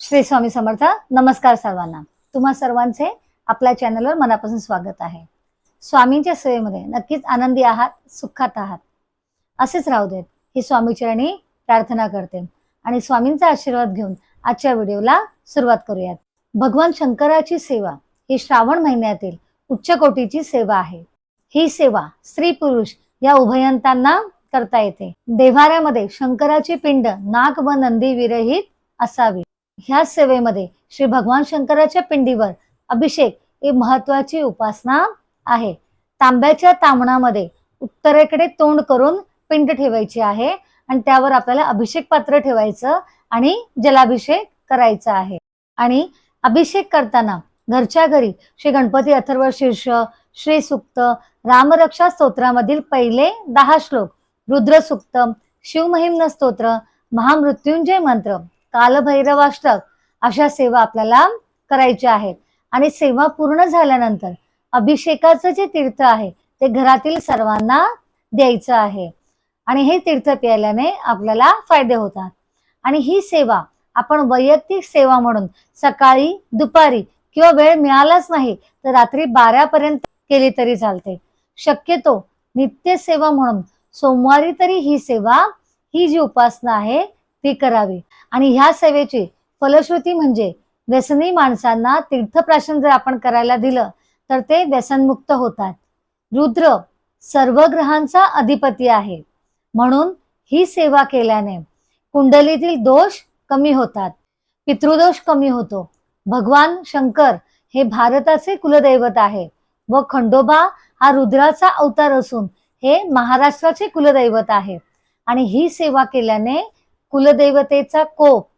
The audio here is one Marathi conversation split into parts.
श्री स्वामी समर्थ नमस्कार सर्वांना. तुम्हा सर्वांचे आपल्या चॅनलवर मनापासून स्वागत आहे. स्वामींच्या सेवेमध्ये नक्कीच आनंदी आहात सुखात आहात. असेच राहू देत ही स्वामीचरणी प्रार्थना करते. आणि स्वामींचा आशीर्वाद घेऊन आजच्या व्हिडिओला सुरुवात करूयात. भगवान शंकराची सेवा ही श्रावण महिन्यातील उच्च कोटीची सेवा आहे. ही सेवा स्त्री पुरुष या उभयंतांना करता येते. देव्हाऱ्यामध्ये शंकराची पिंड नाग व नंदी विरहित असावी. ह्या सेवेमध्ये श्री भगवान शंकराच्या पिंडीवर अभिषेक ही महत्वाची उपासना आहे. तांब्याच्या तांबणामध्ये उत्तरेकडे तोंड करून पिंड ठेवायची आहे आणि त्यावर आपल्याला अभिषेक पात्र ठेवायचं आणि जलाभिषेक करायचा आहे. आणि अभिषेक करताना घरच्या घरी श्री गणपती अथर्व शीर्ष श्री सुक्त रामरक्षा स्तोत्रामधील पहिले दहा श्लोक रुद्र सुक्त शिवमहिम्न स्तोत्र महामृत्युंजय मंत्र कालभैरवाष्टक अशा सेवा आपल्याला करायच्या आहेत. आणि सेवा पूर्ण झाल्यानंतर अभिषेकाचं जे तीर्थ आहे ते घरातील सर्वांना द्यायचं आहे. आणि हे तीर्थ प्यायल्याने आपल्याला फायदे होतात. आणि ही सेवा आपण वैयक्तिक सेवा म्हणून सकाळी दुपारी किंवा वेळ मिळालाच नाही तर रात्री बारापर्यंत केली तरी चालते. शक्यतो नित्य सेवा म्हणून सोमवारी तरी ही सेवा ही जी उपासना आहे ती करावी. आणि ह्या सेवेची फलश्रुती म्हणजे व्यसनी माणसांना तीर्थप्राशन जर आपण करायला दिलं तर ते व्यसनमुक्त होतात. रुद्र सर्व ग्रहांचा अधिपती आहे. म्हणून ही सेवा केल्याने कुंडलीतील दोष कमी होतात. पितृदोष कमी होतो. भगवान शंकर हे भारताचे कुलदैवत आहे व खंडोबा हा रुद्राचा अवतार असून हे महाराष्ट्राचे कुलदैवत आहे. आणि ही सेवा केल्याने कुलदेवतेचा कोप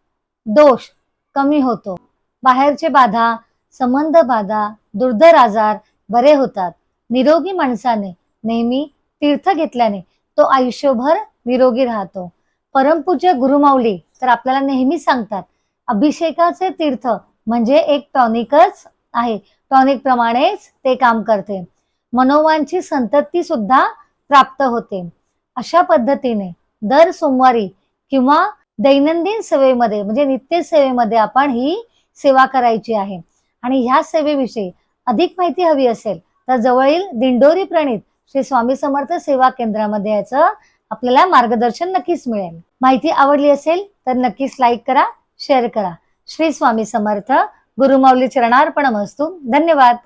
दोष कमी होतो. बाहेरचे बाधा संबंध बाधा दुर्धर आजार बरे होतात. निरोगी माणसाने नेहमी तीर्थ घेतल्याने तो आयुष्यभर निरोगी राहतो. परमपूज्य गुरुमाऊली तर आपल्याला नेहमी सांगतात अभिषेकाचे तीर्थ म्हणजे एक टॉनिकच आहे. टॉनिक प्रमाणेच ते काम करते. मनोवांची संतती सुद्धा प्राप्त होते. अशा पद्धतीने दर सोमवारी किंवा दैनंदिन सेवेमध्ये म्हणजे नित्य सेवेमध्ये आपण ही सेवा करायची आहे. आणि ह्या सेवेविषयी अधिक माहिती हवी असेल तर जवळील दिंडोरी प्रणित श्री स्वामी समर्थ सेवा केंद्रामध्ये याचं आपल्याला मार्गदर्शन नक्कीच मिळेल. माहिती आवडली असेल तर नक्कीच लाईक करा शेअर करा. श्री स्वामी समर्थ गुरुमाऊली चरणार्पण मस्तू धन्यवाद.